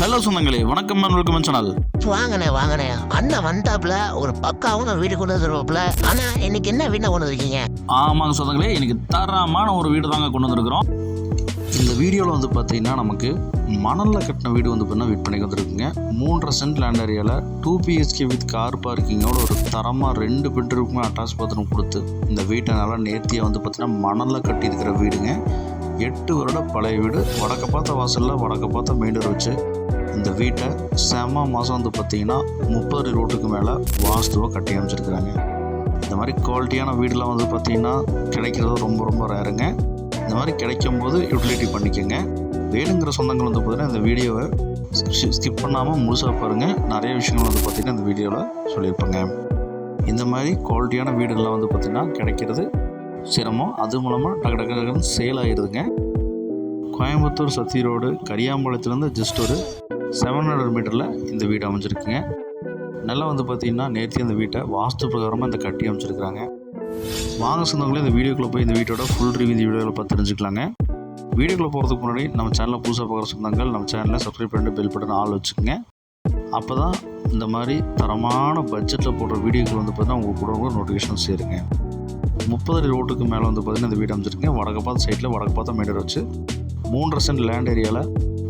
Hello சொந்தங்களே. வணக்கம் welcome channel வாங்கண்ணே வாங்கண்ணே. அண்ணன் வந்தாப்புல ஒரு பக்காவும் வீடு கொண்டு வந்துருவாப்புல ஆனா இன்னைக்கு என்ன வீட்டை கொண்டு வந்திருக்கீங்க? ஆமாங்க சொந்தங்களே இன்னைக்கு தரமான ஒரு வீடு தாங்க கொண்டு வந்திருக்கிறோம். இந்த வீடியோவில் வந்து பார்த்தீங்கன்னா நமக்கு மணலில் கட்டின வீடு வந்து பார்த்தீங்கன்னா விற்பனைக்கு வந்திருக்குங்க மூன்றரை சென்ட் லேண்ட் ஏரியாவில் டூ பிஹெச்கே வித் கார் பார்க்கிங்கோட ஒரு தரமாக ரெண்டு பெட்ரூமுமே அட்டாச் பாத்ரூம் கொடுத்து இந்த வீட்டை நல்லா நேர்த்தியாக வந்து பார்த்தீங்கன்னா மணலில் கட்டியிருக்கிற வீடுங்க. எட்டு வருட பழைய வீடு வடக்க பார்த்த வாசலில் வடக்க பார்த்த மெயின்டர் வச்சு. இந்த வீட்டை செம மாதம் வந்து பார்த்தீங்கன்னா முப்பது ரோட்டுக்கு மேலே வாஸ்துவாக கட்டி அமைச்சிருக்கிறாங்க. இந்த மாதிரி குவாலிட்டியான வீடெலாம் வந்து பார்த்தீங்கன்னா கிடைக்கிறது ரொம்ப ரொம்ப ரேருங்க. இந்த மாதிரி கிடைக்கும் போது யூட்டிலிட்டி பண்ணிக்கோங்க. வேணுங்கிற சொந்தங்கள் வந்து பார்த்தீங்கன்னா இந்த வீடியோவை ஸ்கிப் பண்ணாமல் முழுசாக பாருங்கள் நிறைய விஷயங்கள் வந்து பார்த்தீங்கன்னா இந்த வீடியோவில் சொல்லியிருப்பாங்க. இந்த மாதிரி குவாலிட்டியான வீடுகள்லாம் வந்து பார்த்திங்கன்னா கிடைக்கிறது சிரமம். அது மூலமாக டக்கு டக்கு டக்குன்னு சேல் ஆயிடுதுங்க கோயம்புத்தூர் சத்தி ரோடு கரியாம்பாளையத்துலேருந்து ஜஸ்ட் ஒரு செவன் ஹண்ட்ரட் மீட்டரில் இந்த வீடு அமைஞ்சிருக்குங்க. நல்லா வந்து பார்த்திங்கன்னா நேர்த்தி அந்த வீட்டை வாஸ்து பிரகாரமாக இந்த கட்டி அமைச்சிருக்கிறாங்க. வாங்க சொந்தங்களே இந்த வீடியோக்குள்ளே போய் இந்த வீட்டோட ஃபுல் ரிவ்யூ இந்த வீடியோவில் பார்த்து தெரிஞ்சுக்கலாங்க. வீடியோக்குள்ளே போகிறதுக்கு முன்னாடி நம்ம சேனலில் புதுசாக பார்க்குற சொந்தங்கள் நம்ம சேனலில் சப்ஸ்கிரைப் பண்ணிட்டு பெல் பட்டன் ஆள் வச்சுக்கோங்க. அப்போ தான் இந்த மாதிரி தரமான பட்ஜெட்டில் போடுற வீடியோக்கள் வந்து பார்த்தீங்கன்னா உங்களுக்கு கூட கூட நோட்டிஃபிகேஷன் சேருங்க. முப்பது அடி ரோட்டுக்கு மேலே வந்து பார்த்தீங்கன்னா இந்த வீடு அமைச்சிருக்கேன் வடக்கு பார்த்த சைடில் வடக்கு பார்த்த மீட்டர் வச்சு மூன்று சென்ட் லேண்ட் ஏரியாவில்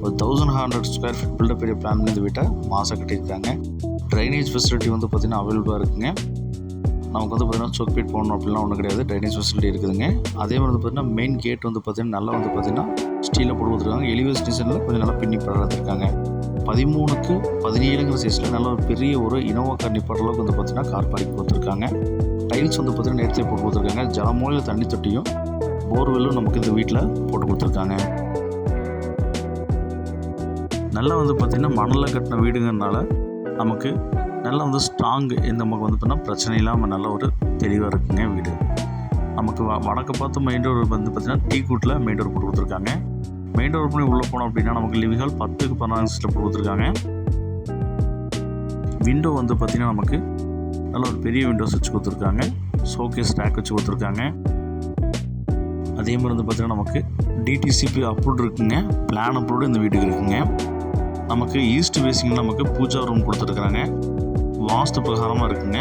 ஒரு thousand hundred square feet built up பெரிய பிளான் பண்ணி இந்த வீட்டை மாதம் கட்டியிருக்காங்க. ட்ரைனேஜ் ஃபெசிலிட்டி வந்து பார்த்திங்கன்னா அவைலபிளாக இருக்குங்க. நமக்கு வந்து பார்த்திங்கன்னா சோக் பீட் போகணும் அப்படிலாம் ஒன்றும் கிடையாது. ட்ரைனேஜ் ஃபெசிலிட்டி இருக்குதுங்க. அதே மாதிரி வந்து பார்த்திங்கன்னா மெயின் கேட் வந்து பார்த்திங்கன்னா நல்லா வந்து பார்த்திங்கன்னா ஸ்டீலில் போட்டு கொடுத்துருக்காங்க. எலிவேஸ் டிசைனில் கொஞ்சம் நல்லா பின்னி படுறதுருக்காங்க பதிமூணுக்கு பதினேழுங்கிற சைஸில் நல்ல ஒரு பெரிய ஒரு இனோவா கார் நிப்பாடுற அளவுக்கு வந்து பார்த்திங்கன்னா கார் பார்க்கிங் கொடுத்துருக்காங்க. டைல்ஸ் வந்து பார்த்திங்கன்னா நேரத்தில் போட்டு கொடுத்துருக்காங்க. ஜலமூலையில் தண்ணி தொட்டியும் போர்வெல்லும் நமக்கு இந்த வீட்டில் போட்டு கொடுத்துருக்காங்க. நல்லா வந்து பார்த்திங்கன்னா மணலில் கட்டின வீடுங்கிறனால நமக்கு நல்லா வந்து ஸ்ட்ராங்கு இந்த நமக்கு வந்து பார்த்தீங்கன்னா பிரச்சனை இல்லாமல் நல்ல ஒரு தெளிவாக இருக்குங்க வீடு. நமக்கு வ வடக்கு பார்த்து மெயின் டோர் வந்து பார்த்திங்கன்னா டீ கூட்டில் மெயின் டோர் போட்டு கொடுத்துருக்காங்க. மெயின் டோர் பண்ணி உள்ளே போனோம் அப்படின்னா நமக்கு லிவிங் ஹால் பத்துக்கு பதினாறு சீட்டில் போட்டு கொடுத்துருக்காங்க. விண்டோ வந்து பார்த்திங்கன்னா நமக்கு நல்ல ஒரு பெரிய விண்டோஸ் வச்சு கொடுத்துருக்காங்க. ஷோகேஸ் ரேக் வச்சு கொடுத்துருக்காங்க. அதே மாதிரி வந்து பார்த்திங்கன்னா நமக்கு டிடிசிபி அப்ரூவ்ட் இருக்குங்க. பிளான் அப்ரூவ்டு இந்த வீட்டுக்கு இருக்குங்க. நமக்கு ஈஸ்ட் ஃபேஸிங் நமக்கு பூஜா ரூம் கொடுத்துருக்குறாங்க. வாஸ்து பிரகாரமாக இருக்குங்க.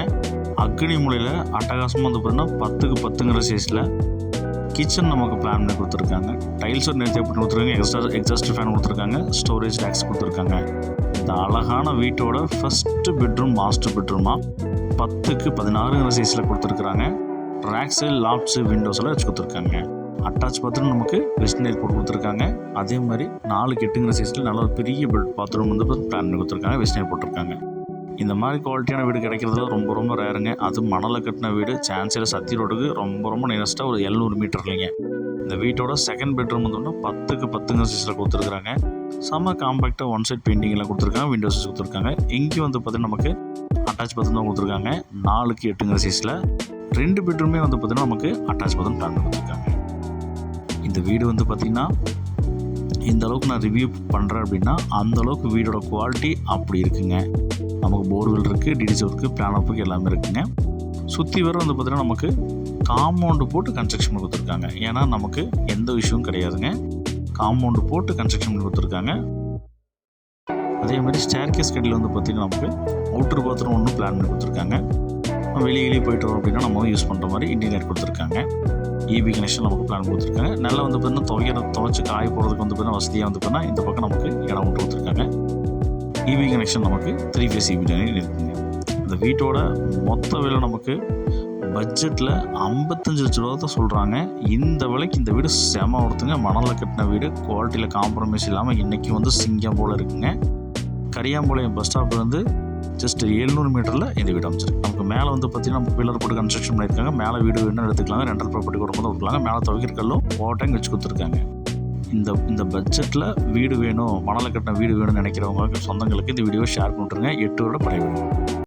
அக்னி மூலையில் அட்டகாசமாக வந்து பார்த்தீங்கன்னா பத்துக்கு பத்துங்கிற சைஸில் கிச்சன் நமக்கு பிளான் பண்ணி கொடுத்துருக்காங்க. டைல்ஸ் ஒரு நேர்த்தி பண்ணி கொடுத்துருக்காங்க? எக்ஸ்ட்ரா எக்ஸாஸ்ட் ஃபேன் கொடுத்துருக்காங்க. ஸ்டோரேஜ் டேக்ஸ் கொடுத்துருக்காங்க. இந்த அழகான வீட்டோட ஃபஸ்ட்டு பெட்ரூம் மாஸ்டர் பெட்ரூமாக பத்துக்கு பதினாறுங்கிற சைஸில் கொடுத்துருக்குறாங்க. ரேக்ஸு லாப்ஸு விண்டோஸில் வச்சு கொடுத்துருக்காங்க. அட்டாச் பாத்ரூம் நமக்கு வெஸ்டர்ன் போட்டு கொடுத்துருக்காங்க. அதே மாதிரி நாலு கெட்டுங்கிற சைஸில் நல்ல ஒரு பெரிய பெட் பாத்ரூம் வந்து பிளான் பண்ணி கொடுத்துருக்காங்க. வெஸ்டர்ன் போட்டிருக்காங்க. இந்த மாதிரி குவாலிட்டியான வீடு கிடைக்கிறதுல ரொம்ப ரொம்ப ரேருங்க அது மணலில் கட்டின வீடு. சான்சில் சத்தி ரோடுக்கு ரொம்ப ரொம்ப நியரஸ்ட்டாக ஒரு எழுநூறு மீட்டர் இல்லைங்க. இந்த வீட்டோட செகண்ட் பெட்ரூம் வந்து பத்துக்கு பத்துங்க சைஸில் கொடுத்துருக்குறாங்க. செம்ம காம்பேக்டாக ஒன் சைட் பெயிண்டிங்லாம் கொடுத்துருக்காங்க விண்டோஸ் கொடுத்துருக்காங்க. இங்கே வந்து பார்த்தீங்கன்னா நமக்கு அட்டாச் பத்தம் தான் கொடுத்துருக்காங்க. நாலுக்கு எட்டுங்கிற சைஸில் ரெண்டு பெட்ரூமே வந்து பார்த்தீங்கன்னா நமக்கு அட்டாச் பத்தம் பிளான் கொடுத்துருக்காங்க. இந்த வீடு வந்து பார்த்திங்கன்னா இந்த அளவுக்கு நான் ரிவ்யூ பண்ணுறேன் அப்படின்னா அந்த அளவுக்கு வீடோட குவாலிட்டி அப்படி இருக்குங்க. நமக்கு போர்வெல் இருக்குது டிடிசி இருக்குது பிளான் எல்லாமே இருக்குங்க. சுற்றி வர வந்து பார்த்திங்கன்னா நமக்கு காம்பவுண்டு போட்டு கன்ஸ்ட்ரக்ஷன் கொடுத்துருக்காங்க. ஏன்னா நமக்கு எந்த விஷயமும் கிடையாதுங்க. காம்பவுண்டு போட்டு கன்ஸ்ட்ரக்ஷன் கொடுத்துருக்காங்க. அதே மாதிரி ஸ்டேர் கேஸ் கடையில் வந்து பார்த்திங்கன்னா நமக்கு அவுட்ரு பாத்ரூம் ஒன்று பிளான் பண்ணி கொடுத்துருக்காங்க. வெளியிலேயே வெளியே போயிட்டு வரோம் அப்படின்னா நம்ம யூஸ் பண்ணுற மாதிரி இன்டீரியர் கொடுத்துருக்காங்க. இபி கனெக்ஷன் நமக்கு பிளான் கொடுத்துருக்காங்க. நல்லா வந்து பார்த்தீங்கன்னா துவைக்கிற துவைச்சு காய போகிறதுக்கு வந்து பார்த்தீங்கன்னா வசதியாக வந்து பார்த்தீங்கன்னா இந்த பக்கம் நமக்கு இடம் இவி கனெக்ஷன் நமக்கு த்ரீ ஃபேஸ் இபி இருக்குங்க இந்த வீட்டோட மொத்த விலை நமக்கு பட்ஜெட்டில் ஐம்பத்தஞ்சு லட்ச ரூபா தான் சொல்கிறாங்க இந்த விலைக்கு இந்த வீடு செம ஒருத்துங்க மணலில் கட்டின வீடு குவாலிட்டியில் காம்ப்ரமைஸ் இல்லாமல் இன்றைக்கி வந்து சிங்கம் போல் இருக்குங்க. கரியாம்பாளையம் பஸ் ஸ்டாப்லேருந்து ஜஸ்ட் எழுநூறு மீட்டரில் இந்த வீடு அமைச்சிருக்கு. நமக்கு மேலே வந்து பார்த்தீங்கன்னா நம்ம பில்லர் போட்டு கன்ஸ்ட்ரக்ஷன் பண்ணியிருக்காங்க. மேலே வீடு வேணும் எடுத்துக்கலாங்க. ரெண்டல் ப்ராப்பர்ட்டி கூட கூட கொடுக்கலாங்க. மேலே துவைக்கிறக்கல்லும் ஓட்டங்க வச்சு கொடுத்துருக்காங்க. இந்த இந்த பட்ஜெட்டில் வீடு வேணும் மணலை கட்டின வீடு வேணும்னு நினைக்கிறவங்களுக்கு சொந்தங்களுக்கு இந்த வீடியோவை ஷேர் பண்ணிட்டுருங்க. எட்டு வருட பழைய வீடு